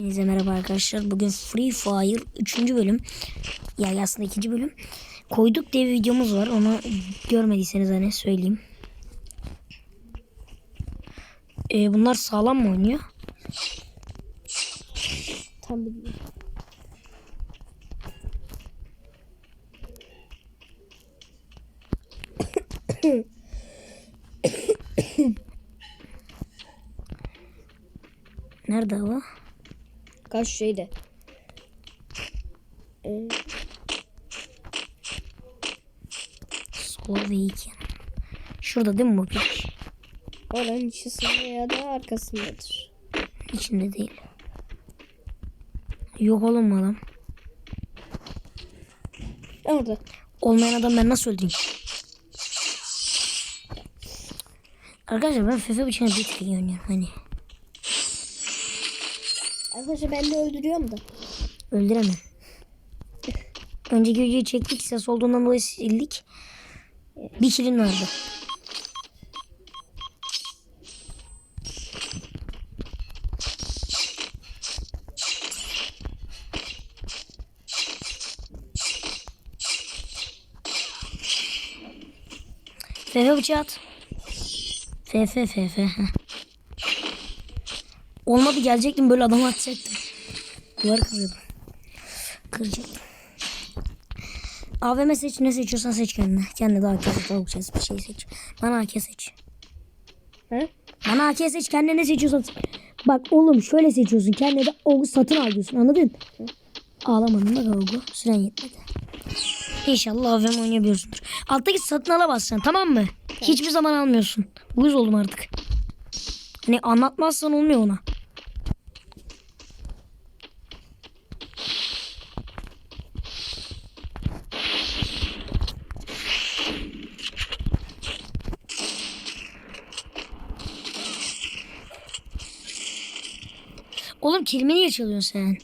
Hepinize merhaba arkadaşlar. Bugün Free Fire 3. bölüm. Ya aslında 2. bölüm. Koyduk diye bir videomuz var. Onu görmediyseniz hani söyleyeyim. Ee, bunlar sağlam mı oynuyor? Tam bilmiyorum. Nerede hava? Kaç şeyde. Ee, Slovakia. Şurada değil mi bu piç? oranın içisinde ya da arkasındadır. İçinde değil. Yok oğlum adam. Orada. Olmayan adam ben nasıl öldüreyim? Arkadaşlar ben FIFA bıçağını bir tık oynuyorum hani. Arkadaşlar ben de öldürüyorum da. Öldüremem. Önceki videoyu çektik. Ses olduğundan dolayı sildik. Bir kilin vardı. Fefe bıçağı at. Fefe fefe. Olmadı gelecektim böyle adamı atacaktım. Duvar kırıyordum. Kıracaktım. AVM seç ne seçiyorsan seç kendine. Kendine daha AK tavuk seç bir şey seç. Bana AK seç. He? Bana AK seç kendine ne seçiyorsan seç. Bak oğlum şöyle seçiyorsun. Kendine de o satın al diyorsun anladın? Ağlamadın bak Ogu. Süren yetmedi. İnşallah AVM oynayabiliyorsundur. Alttaki satın ala basacaksın tamam mı? Hiçbir zaman almıyorsun. Uyuz oldum artık. Hani anlatmazsan olmuyor ona. Oğlum kelime niye çalıyorsun sen?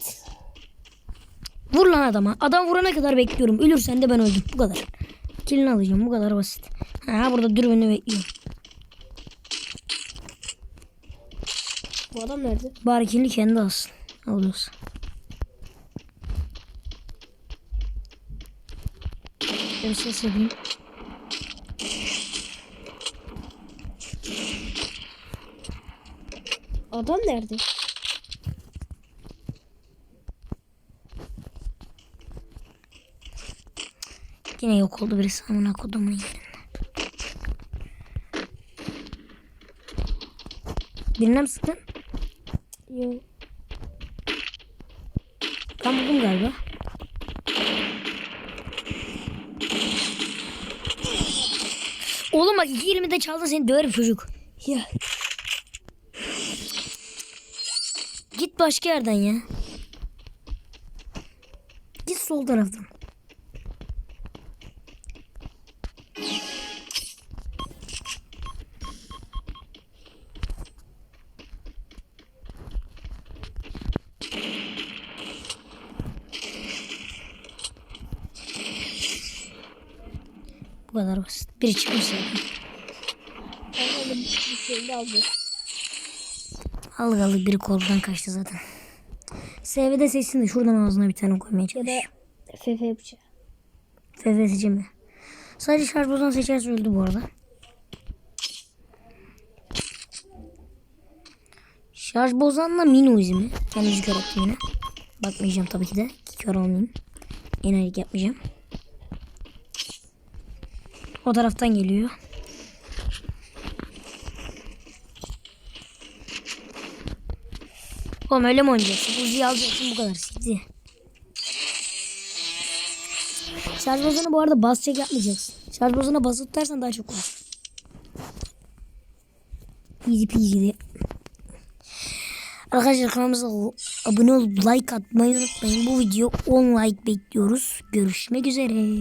Vur lan adama. Adam vurana kadar bekliyorum. Ölürsen de ben öldüm. Bu kadar. Kilini alacağım. Bu kadar basit. Ha burada dürbünü bekliyorum. Bu adam nerede? Bari kilini kendi alsın. Alıyorsa. Bir ses yapayım. Adam nerede? Yine yok oldu birisi amına kodumun yerinde. Birine mi sıktın? Yok. Ben buldum galiba. Oğlum bak 2.20'de çaldın seni döverim çocuk. Ya. Git başka yerden ya. Git sol taraftan. Bu kadar basit. Biri çıkmış zaten. Anladım. Bir şey de aldı. Algalı biri koldan kaçtı zaten. SV'de seçsin de şuradan ağzına bir tane koymaya Ya çalış. da FF yapacağım. FVS'ci mi? Sadece şarj bozan seçerse öldü bu arada. Şarj bozanla mini uzi mi? Ben yüzü kör attım yine. Bakmayacağım tabii ki de. Kör olmayayım. Enayilik yapmayacağım. O taraftan geliyor. Oğlum öyle mi oynayacaksın? Uzi'yi alacaksın bu kadar. Sikti. Şarj bozana bu arada bas çek yapmayacaksın. Şarj bozana basıp tutarsan daha çok olur. Easy peasy. Arkadaşlar kanalımıza abone olup like atmayı unutmayın. Bu video 10 like bekliyoruz. Görüşmek üzere.